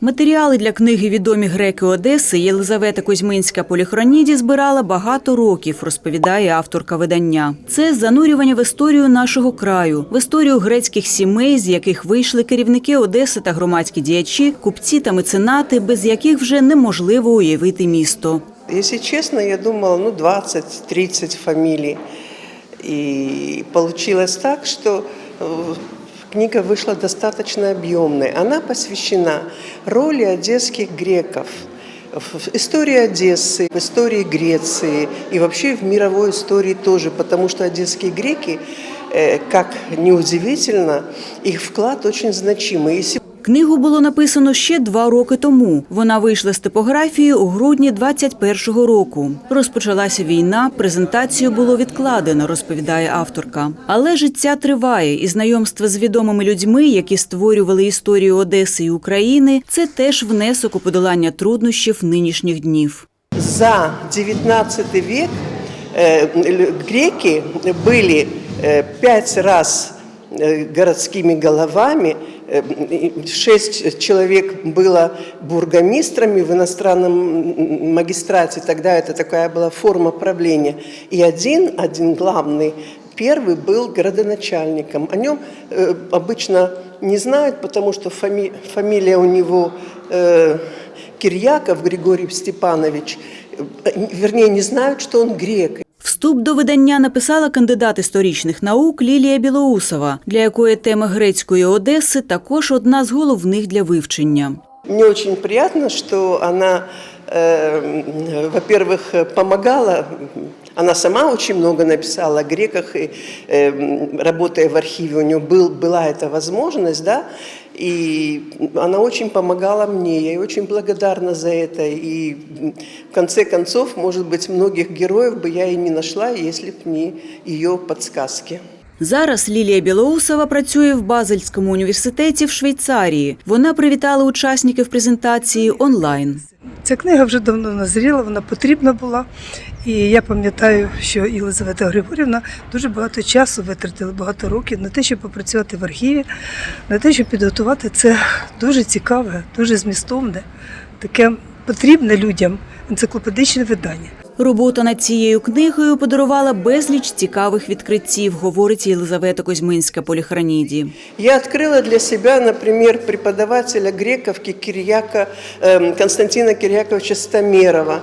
Матеріали для книги Відомі греки Одеси Єлизавета Кузьминська Поліхроніді збирала багато років, розповідає авторка видання. Це занурювання в історію нашого краю, в історію грецьких сімей, з яких вийшли керівники Одеси та громадські діячі, купці та меценати, без яких вже неможливо уявити місто. Если честно, я думала, ну, 20-30 фамилий. И получилось так, что э, книга вышла достаточно объемной. Она посвящена роли одесских греков в истории Одессы, в истории Греции и вообще в мировой истории тоже, потому что одесские греки, э, как неудивительно, их вклад очень значимый. И Книгу було написано ще два роки тому. Вона вийшла з типографії у грудні 21-го року. Розпочалася війна, презентацію було відкладено, розповідає авторка. Але життя триває, і знайомство з відомими людьми, які створювали історію Одеси і України, це теж внесок у подолання труднощів нинішніх днів. за 19 век э, л- греки были э, пять раз э, городскими головами, э, и шесть человек было бургомистрами в иностранном магистрате, тогда это такая была форма правления, и один, один главный Первый был городоначальником. О нем э, обычно не знают, потому что фами- фамилия у него э, Кирьяков Григорий Степанович. Э, Вернее, не знают, что он грек. Вступ до видання написала кандидат історичних наук Лілія Білоусова, для якої тема грецької Одеси також одна з головних для вивчення. Мне очень приятно, что она, э, во-первых, помогала. Она сама очень много написала о греках, и, э, работая в архиве, у нее был, была эта возможность, да, и она очень помогала мне, я ей очень благодарна за это. И м, в конце концов, может быть, многих героев бы я и не нашла, если бы не ее подсказки. Зараз Лілія Білоусова працює в Базельському університеті в Швейцарії. Вона привітала учасників презентації онлайн. Ця книга вже давно назріла, вона потрібна була. і я пам'ятаю, що Єлизавета Григорівна дуже багато часу витратила, багато років на те, щоб попрацювати в архіві, на те, щоб підготувати це дуже цікаве, дуже змістовне, таке потрібне людям енциклопедичне видання. Робота над цією книгою подарувала безліч цікавих відкриттів, говорить Єлизавета Козьминська Поліхроніді. Я открыла для себя, например, преподавателя грековки Кирьяка, эм, Константина Кирьяковича Стамерова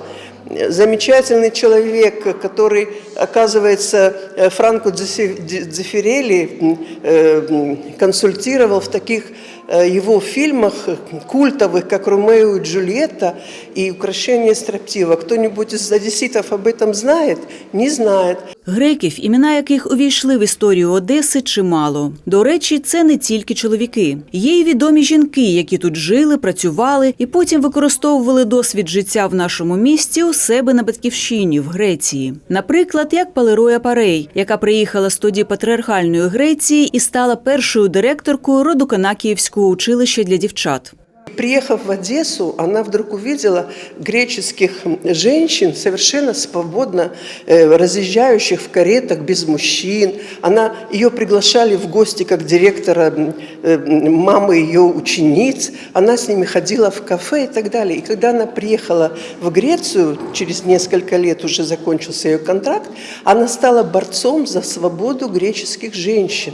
Замечательный человек, который, оказывается, э, Франко Дзефи- Ди- Дзефирелли м, э, м, консультировал в таких э, его фильмах э, культовых, как «Ромео и Джульетта» и «Украшение строптива». Кто-нибудь из одесситов об этом знает? Не знает. Греків, імена яких увійшли в історію Одеси, чимало. До речі, це не тільки чоловіки. Є й відомі жінки, які тут жили, працювали і потім використовували досвід життя в нашому місті у себе на батьківщині в Греції. Наприклад, як Палероя Парей, яка приїхала з тоді патріархальної Греції і стала першою директоркою Родоканакіївського училища для дівчат. Приехав в Одессу, она вдруг увидела греческих женщин, совершенно свободно э, разъезжающих в каретах без мужчин. Она, ее приглашали в гости как директора э, мамы ее учениц. Она с ними ходила в кафе и так далее. И когда она приехала в Грецию, через несколько лет уже закончился ее контракт, она стала борцом за свободу греческих женщин.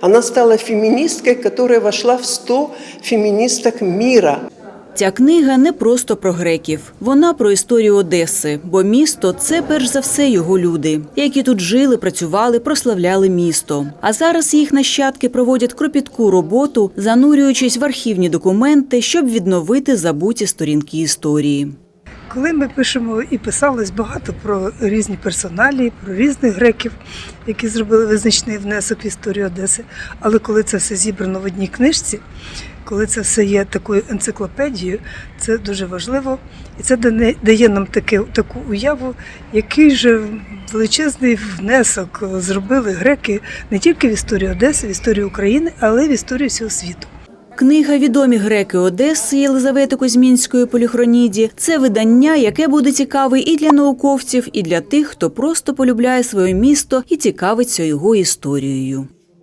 Она стала феминисткой, которая вошла в 100 феминисток мира. Ця книга не просто про греків, вона про історію Одеси, бо місто це перш за все його люди, які тут жили, працювали, прославляли місто. А зараз їх нащадки проводять кропітку роботу, занурюючись в архівні документи, щоб відновити забуті сторінки історії. Коли ми пишемо і писалось багато про різні персоналі, про різних греків, які зробили визначний внесок в історію Одеси, але коли це все зібрано в одній книжці, коли це все є такою енциклопедією, це дуже важливо, і це дає нам таке, таку уяву, який же величезний внесок зробили греки не тільки в історію Одеси, в історію України, але й в історію всього світу. Книга Відомі греки Одеси Єлизавети Кузьмінської поліхроніді це видання, яке буде цікаве і для науковців, і для тих, хто просто полюбляє своє місто і цікавиться його історією.